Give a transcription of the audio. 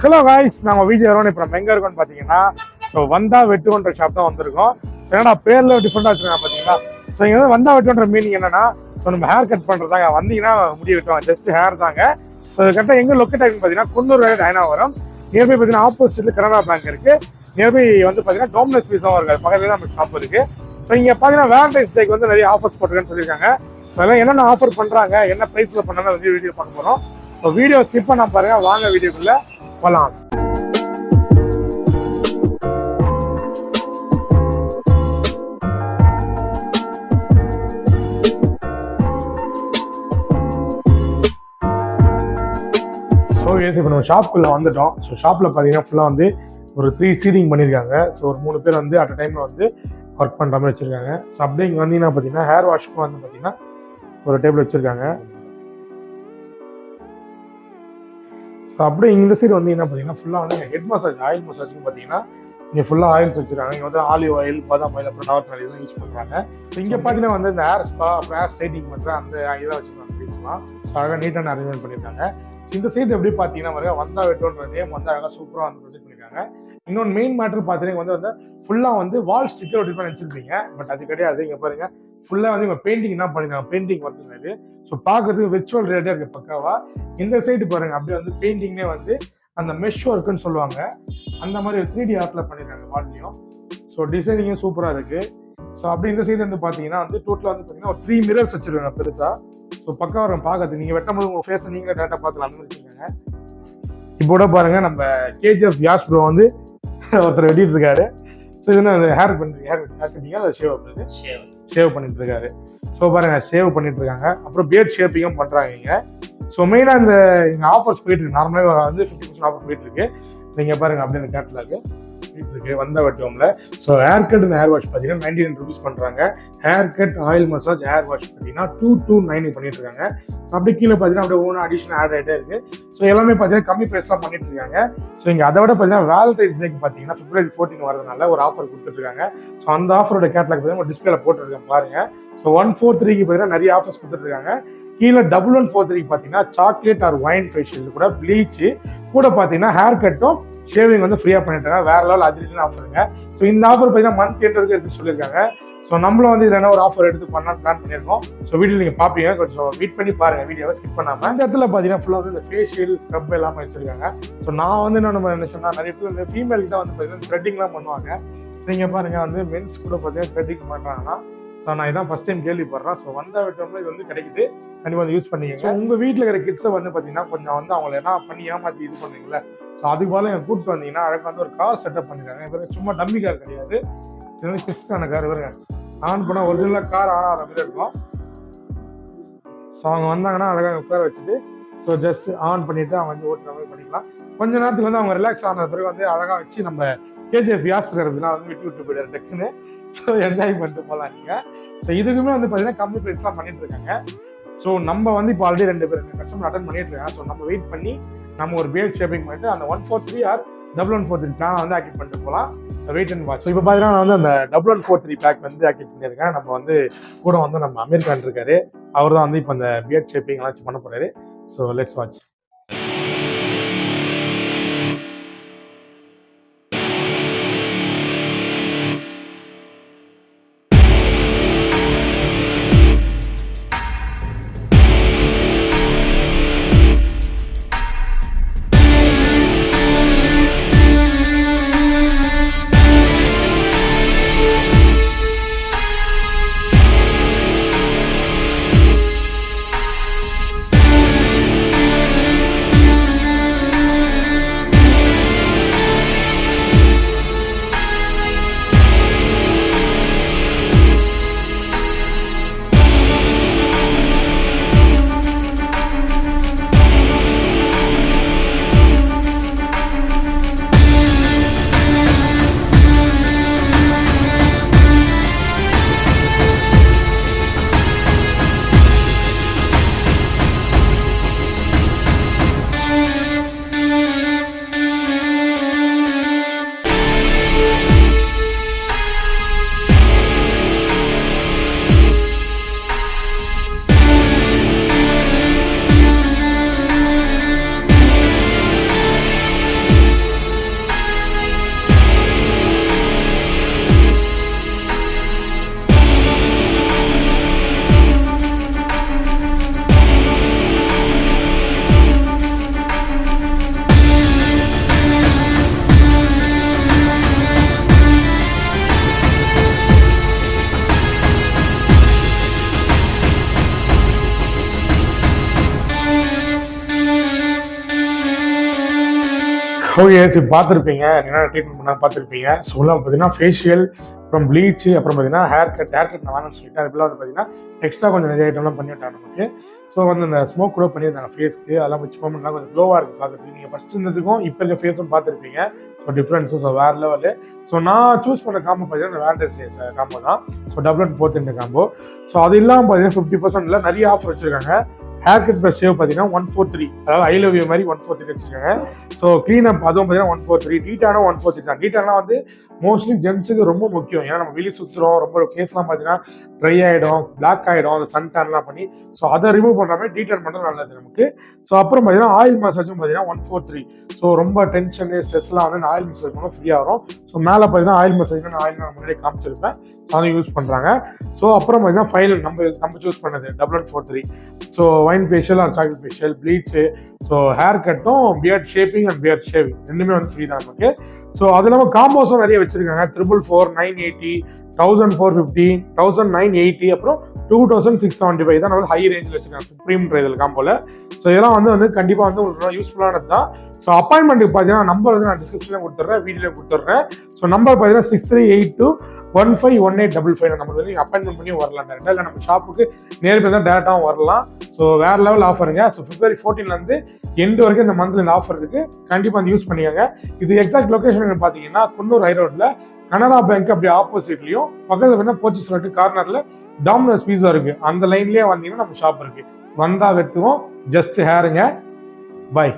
Hello guys நம்ம விஜய் வரோம் இப்போ நம்ம எங்கே இருக்கோம்னு பார்த்தீங்கன்னா ஸோ வந்தா வெட்டுன்ற ஷாப் தான் வந்திருக்கோம். ஸோ ஏன்னா பேரில் டிஃப்ரெண்டாக வச்சுருக்காங்க பார்த்தீங்கன்னா ஸோ இங்கே வந்து வந்தா வெட்டுன்ற மீனிங் என்னன்னா ஸோ நம்ம ஹேர் கட் பண்ணுறதாங்க வந்தீங்கன்னா முடி வெட்டுவாங்க. ஜஸ்ட் ஹேர் தாங்க. ஸோ அது கரெக்டாக எங்கே லொக்கேட் பார்த்தீங்கன்னா குன்னூர் வேலை டைனாவரம் நியர்பை பார்த்தீங்கன்னா ஆப்போசிட்டில் கனரா பேங்க் இருக்குது நியர்பை வந்து பார்த்தீங்கன்னா டோமினஸ் பீஸாகவும் இருக்குது பக்கத்துல நம்ம ஷாப் இருக்குது ஸோ இங்கே பார்த்தீங்கன்னா வேலண்டைன்ஸ் டேக்கு வந்து நிறைய ஆஃபர்ஸ் போட்டிருக்கேன்னு சொல்லியிருக்காங்க. ஸோ அதெல்லாம் என்னென்ன ஆஃபர் பண்ணுறாங்க என்ன ப்ரைஸில் பண்ணுறாங்க வந்து வீடியோ பார்க்க போகிறோம் ஸோ வீடியோ ஸ்கிப் பண்ண பாருங்கள் வாங்க வீடியோக்குள்ளே. போகலாம் ஸோ இப்போ நம்ம ஷாப்புக்குள்ளே வந்துட்டோம். ஸோ ஷாப்பில் பார்த்தீங்கன்னா ஃபுல்லாக வந்து ஒரு த்ரீ சீட்டிங் பண்ணியிருக்காங்க. ஸோ ஒரு மூணு பேர் வந்து அட் டைமில் வந்து ஒர்க் பண்ணுற மாதிரி வச்சுருக்காங்க. ஸோ அப்படியே இங்கே வந்தீங்கன்னா பார்த்தீங்கன்னா ஹேர் வாஷ்க்கும் வந்து பார்த்தீங்கன்னா ஒரு டேபிள் வச்சுருக்காங்க. ஸோ அப்படியே இந்த சைடு வந்து என்ன பார்த்தீங்கன்னா ஃபுல்லாக வந்து ஹெட் மசாஜ் ஆயில் மசாஜ்க்கு பார்த்தீங்கன்னா இங்கே ஃபுல்லாக ஆயில்ஸ் வச்சுருக்காங்க. இங்கே வந்து ஆலிவ் ஆயில் பாதாம் ஆயில் அப்புறம் நவத் ஆயில் இதெல்லாம் யூஸ் பண்ணுறாங்க ஸோ இங்கே பார்த்தீங்கன்னா வந்து இந்த ஹேர் ஸ்பா அப்புறம் ஹேர் ஸ்ட்ரைட்டிங் பண்ணுற அந்த இதெல்லாம் வச்சுருக்காங்க ஃபீல்ஸ்லாம் ஸோ அழகாக நீட்டான அரேஞ்ச்மெண்ட் பண்ணியிருக்காங்க. இந்த சைடு எப்படி பார்த்தீங்கன்னா வந்தா வெட்டோன்ற நேம் வந்து அழகாக சூப்பராக வந்து ப்ரொஜெக்ட் பண்ணியிருக்காங்க. இன்னொன்று மெயின் மேட்டர் பார்த்தீங்கன்னா வந்து வந்து ஃபுல்லாக வந்து வால் ஸ்டிக்கர் ஒட்டி பண்ணி வச்சுருப்பீங்க. பட் அது கிடையாது. இங்கே பாருங்கள் ஃபுல்லாக வந்து இவங்க பெயிண்டிங் தான் பண்ணிருக்காங்க. பெயிண்டிங் ஒர்க் இது ஸோ பார்க்கறதுக்கு விர்ச்சுவல் ரேட்டே இருக்குது பக்காவா. இந்த சைடு பாருங்க. அப்படியே வந்து பெயிண்டிங்லேயே வந்து அந்த மெஷ் ஒர்க்குன்னு சொல்லுவாங்க. அந்த மாதிரி ஒரு த்ரீ டி ஆர்ட்ல பண்ணியிருக்காங்க வால்லையும் ஸோ டிசைனிங்கும் சூப்பராக இருக்கு. ஸோ அப்படி இந்த சைடு வந்து பார்த்தீங்கன்னா வந்து டோட்டலாக வந்து பார்த்தீங்கன்னா ஒரு த்ரீ மிரர்ஸ் வச்சிருக்காங்க பெருசாக ஸோ பக்கா வரும். பார்க்கறது நீங்கள் வெட்டும்போது உங்கள் ஃபேஸை நீங்களே டேட்டா பார்க்கலாம். அந்த மாதிரி இப்போ கூட பாருங்கள் நம்ம கேஜிஎஃப் யாஷ் ப்ரோ வந்து ஒருத்தர் வெட்டிட்டு இருக்காரு. ஸோ இது என்ன ஹேர் பண்ணுறீங்க ஹேர் ஹேர் கட்டிங்க இல்லை ஷேவ் பண்ணுறது ஷேவ் பண்ணிட்டு இருக்காரு ஸோ பாருங்க ஷேவ் பண்ணிட்டு இருக்காங்க அப்புறம் பியர்ட் ஷேப்பிங்கும் பண்றாங்க இங்க. ஸோ மெயினாக இந்த இங்கே ஆஃபர்ஸ் போயிட்டு இருக்கு நார்மலாக வந்து ஃபிஃப்டி பர்சன்ட் ஆஃபர் போயிட்டு இருக்கு நீங்க பாருங்க கேட்லாக்கு போயிட்டு இருக்கு வந்த வட்டம்ல. So hair cut and hair wash பார்த்தீங்கன்னா நைன்டி நைன் ருபீஸ் பண்ணுறாங்க hair cut oil massage hair wash பார்த்தீங்கன்னா டூ டூ நைன் பண்ணிட்டு இருக்காங்க அப்படி கீழே பார்த்தீங்கன்னா அப்படியே ஒவ்வொரு அடிஷனல் ஆட் ஆகிட்டே இருக்கு. ஸோ எல்லாமே பார்த்தீங்கன்னா கம்மி ப்ரைஸ் தான் பண்ணிட்டு இருக்காங்க ஸோ இங்கே அதை விட பார்த்தீங்கன்னா வேலண்டைன்ஸ் டேக்கு பார்த்தீங்கன்னா பிப்ரவரி ஃபோர்டீன் வரதுனால ஒரு ஆஃபர் கொடுத்துருக்காங்க ஸோ அந்த ஆஃபரோட கேட்லாக் பார்த்தீங்கன்னா டிஸ்பிளேல போட்டுருக்கேன் பாருங்க. ஸோ ஒன் ஃபோர் த்ரீக்கு பார்த்தீங்கன்னா நிறைய ஆஃபர்ஸ் கொடுத்துருக்காங்க கீழே டபுள் ஒன் ஃபோர் த்ரீக்கு பார்த்தீங்கன்னா சாக்லேட் ஆர் ஒயின் ஃபேஷியல் கூட ப்ளீச்சு கூட பார்த்தீங்கன்னா ஹேர் கட்டும் ஷேவிங் வந்து ஃப்ரீயாக பண்ணிட்டாங்க. வேற லெவல் அதிரடியான ஆஃபருங்க ஸோ இந்த ஆஃபர் பார்த்தீங்கன்னா மந்த் எண்டுக்கு எடுத்து சொல்லியிருக்காங்க. ஸோ நம்மளும் வந்து இதில் ஒரு ஆஃபர் எடுத்து பண்ணலாம் பிளான் பண்ணியிருக்கோம். ஸோ வீடியோ நீங்கள் பார்ப்பீங்க கொஞ்சம் வெயிட் பண்ணி பாருங்க. வீடியோவை ஸ்கிப் பண்ணாமல் இந்த இடத்துல பார்த்தீங்கன்னா ஃபுல்லாக வந்து இந்த ஃபேஷியல் ஸ்க்ரப் எல்லாமே வச்சிருக்காங்க. ஸோ நான் வந்து என்ன நம்ம என்ன சொன்னால் நிறைய பேர் இந்த ஃபீமேலுக்கு தான் வந்து பார்த்தீங்கன்னா த்ரெட்டிங்லாம் பண்ணுவாங்க. நீங்கள் பாருங்கள் வந்து மென்ஸ் கூட பார்த்தீங்கன்னா த்ரெட்டிங் பண்ணுறாங்கன்னா ஸோ நான் இதான் ஃபஸ்ட் டைம் கேள்விப்படுறேன். ஸோ வந்த விட்டோம்னா இது வந்து கிடைக்குது. கண்டிப்பாக வந்து யூஸ் பண்ணிக்கங்க. உங்கள் வீட்டில் இருக்கிற கிட்ஸை வந்து பார்த்தீங்கன்னா கொஞ்சம் வந்து அவங்கள என்ன பண்ணி ஏமாற்றி இது பண்ணுவீங்களா ஸோ அதுக்கு போல எங்கள் கூப்பிட்டு வந்தீங்கன்னா அழகாக வந்து ஒரு கார் செட்டப் பண்ணிருக்காங்க. இவரு சும்மா டம்மி கார் கிடையாது. இது வந்து கிட்ஸ்க்கான கார் வருங்க ஆன் பண்ணால் ஒரிஜினலாக கார் ஆன் ஆகிற மாதிரி இருக்கும். ஸோ அவங்க வந்தாங்கன்னா அழகாக உட்கார வச்சுட்டு ஸோ ஜஸ்ட் ஆன் பண்ணிவிட்டு அவங்க வந்து ஓட்டுற மாதிரி பண்ணிக்கலாம். கொஞ்ச நேரத்துக்கு வந்து அவங்க ரிலாக்ஸ் ஆன பிறகு வந்து அழகாக வச்சு நம்ம கேஜிஎஃப் யாஸ் வந்து விட்டு விட்டு போயிடுற டக்குன்னு. ஸோ என்ஜாய் பண்ணிட்டு போகலாம் நீங்கள் ஸோ இதுக்குமே வந்து பார்த்தீங்கன்னா கம்மி ப்ரைஸ்லாம் பண்ணிட்டு இருக்காங்க. ஸோ நம்ம வந்து இப்போ ஆல்ரெடி ரெண்டு பேர் கஸ்டமர் அட்டன் பண்ணிட்டு இருக்காங்க. ஸோ நம்ம வெயிட் பண்ணி நம்ம ஒரு பேட் ஷேப்பிங் பண்ணிட்டு அந்த one four three or double one four three plan வந்து ஆக்டிவ் பண்ணிட்டு போகலாம் வெயிட் அண்ட் வாட்ச் இப்போ பார்த்தீங்கன்னா நான் வந்து அந்த double one four three pack வந்து ஆக்டிவ் பண்ணியிருக்கேன். நம்ம வந்து கூட வந்து நம்ம அமெரிக்கான் இருக்காரு. அவர் தான் வந்து இப்போ அந்த பியர்ட் ஷேப்பிங் எல்லாம் பண்ண போறாரு. ஸோ லெட்ஸ் வாட்ச் ஓகே இப்போ பார்த்துருப்பீங்க? என்ன ட்ரீட்மெண்ட் பண்ணால் பார்த்துருப்பீங்க? ஸோ உள்ள பார்த்தீங்கன்னா ஃபேஷியல் அப்புறம் ப்ளீச் அப்புறம் பார்த்தீங்கன்னா ஹேர் கட் ஹேர் கட் நான் வேணும்னு சொல்லிட்டு அதுக்குள்ள வந்து பார்த்தீங்கன்னா எக்ஸ்ட்ரா கொஞ்சம் நிறைய ஐட்டம்லாம் பண்ணி விட்டாங்க நமக்கு. ஸோ வந்து அந்த ஸ்மோக் கூட பண்ணியிருந்தாங்க ஃபேஸ்க்கு அதெல்லாம் வச்சு மூமெண்ட்லாம் கொஞ்சம் க்ளோவாக இருக்குது பார்க்குறதுக்கு. நீங்கள் ஃபஸ்ட் இருந்ததுக்கும் இப்போ இருக்க ஃபேஸும் பார்த்துருப்பீங்க. ஸோ டிஃப்ரென்ஸும் ஸோ வேறு லெவலு ஸோ நான் சூஸ் பண்ண காம்போ பார்த்தீங்கன்னா இந்த வேண்டர் காம்போ தான். ஸோ டபுள் அண்ட் ஃபோர்த் இந்த காம்போ ஸோ அது இல்லாமல் பார்த்தீங்கன்னா ஃபிஃப்டி பர்சன்ட்ல நிறைய ஆஃபர் வச்சிருக்காங்க. ஹேர் கட் ப்ளஸ் ஷேவ் பார்த்தீங்கன்னா ஒன் ஃபோர் த்ரீ அதாவது ஐ லவ் யூ மாதிரி ஒன் ஃபோர் த்ரீ வச்சிருக்காங்க. ஸோ க்ளீன் அப் அதுவும் பார்த்தீங்கன்னா ஒன் ஃபோர் த்ரீ டீட்டான ஒன் ஃபோர் த்ரீ தான். டீட்டாலாம் வந்து மோஸ்ட்லி ஜென்ஸுக்கு ரொம்ப முக்கியம். ஏன்னா நம்ம வெளியே சுற்றுறோம் ரொம்ப ஃபேஸ்லாம் பார்த்தீங்கன்னா ட்ரை ஆகிடும் பிளாக் ஆகிடும் அந்த சன் டேன்லாம் பண்ணி. ஸோ அதை ரிமூவ் பண்ணுற மாதிரி பண்ணுறது நல்லது நமக்கு. ஸோ அப்புறம் பார்த்தீங்கன்னா ஆயில் மசாஜும் பார்த்தீங்கன்னா ஒன் ஃபோர் த்ரீ ஸோ ரொம்ப டென்ஷனு ஸ்ட்ரெஸ்லாம் வந்து ஆயில் மசாஜ் பண்ணால் ஃப்ரீயாக வரும் ஸோ மேலே பார்த்தீங்கன்னா ஆயில் மசாஜ் நான் ஆயில் நான் முன்னாடியே காமிச்சிருப்பேன். அதை யூஸ் பண்ணுறாங்க ஸோ அப்புறம் பார்த்தீங்கன்னா ஃபைனல் நம்ம நம்ம சூஸ் பண்ணது double one four three so wine facial and chocolate facial bleach so hair கட்டும் beard shaping and beard shaving ரெண்டுமே வந்து ஃப்ரீ தான் நமக்கு. ஸோ அது இல்லாமல் காம்போஸும் நிறைய வச்சிருக்காங்க. Triple four nine eighty thousand four fifty thousand nine eighty அப்புறம் two thousand six seventy five தான் வந்து ஹை ரேஞ்சில் வச்சிருக்காங்க. சுப்ரீம் ட்ரைதல் காம்போல ஸோ இதெல்லாம் வந்து வந்து கண்டிப்பாக வந்து உங்களுக்கு யூஸ்ஃபுல்லானது தான் ஸோ அப்பாயின்மெண்ட்டுக்கு பார்த்தீங்கன்னா நம்பர் வந்து நான் டிஸ்கிரிப்ஷனில் கொடுத்துட்றேன் வீடியோவில் கொடுத்துட்றேன். ஸோ நம்பர் பார்த்தீங்கன்னா six three eight two one five one eight double five number வந்து நீங்கள் அப்பாயின்மெண்ட் பண்ணி வரலாம் டேரெக்டாக இல்லை நம்ம ஷாப்புக்கு நேரில் தான் டேரெக்டாகவும் வரலாம். ஸோ வேறு லெவல் ஆஃபருங்க ஸோ பிப்ரவரி ஃபோர்டீன்லேருந்து எண்டு வரைக்கும் இந்த மந்த்ல இந்த ஆஃபர் இருக்குது கண்டிப்பாக வந்து யூஸ் பண்ணிக்கோங்க. இது எக்ஸாக்ட் லொக்கேஷன் பார்த்தீங்கன்னா குன்னூர் ரோட்டில் கனரா பேங்க் அப்படி ஆப்போசிட்லையும் பக்கத்தில் பார்த்தீங்கன்னா போச்சு ரோட்டு கார்னரில் டாமினோஸ் பீஸா இருக்கு. அந்த லைன்லேயே வந்தீங்கன்னா நம்ம ஷாப் இருக்கு. வந்தா வெட்டுவோம். Just ஹேருங்க by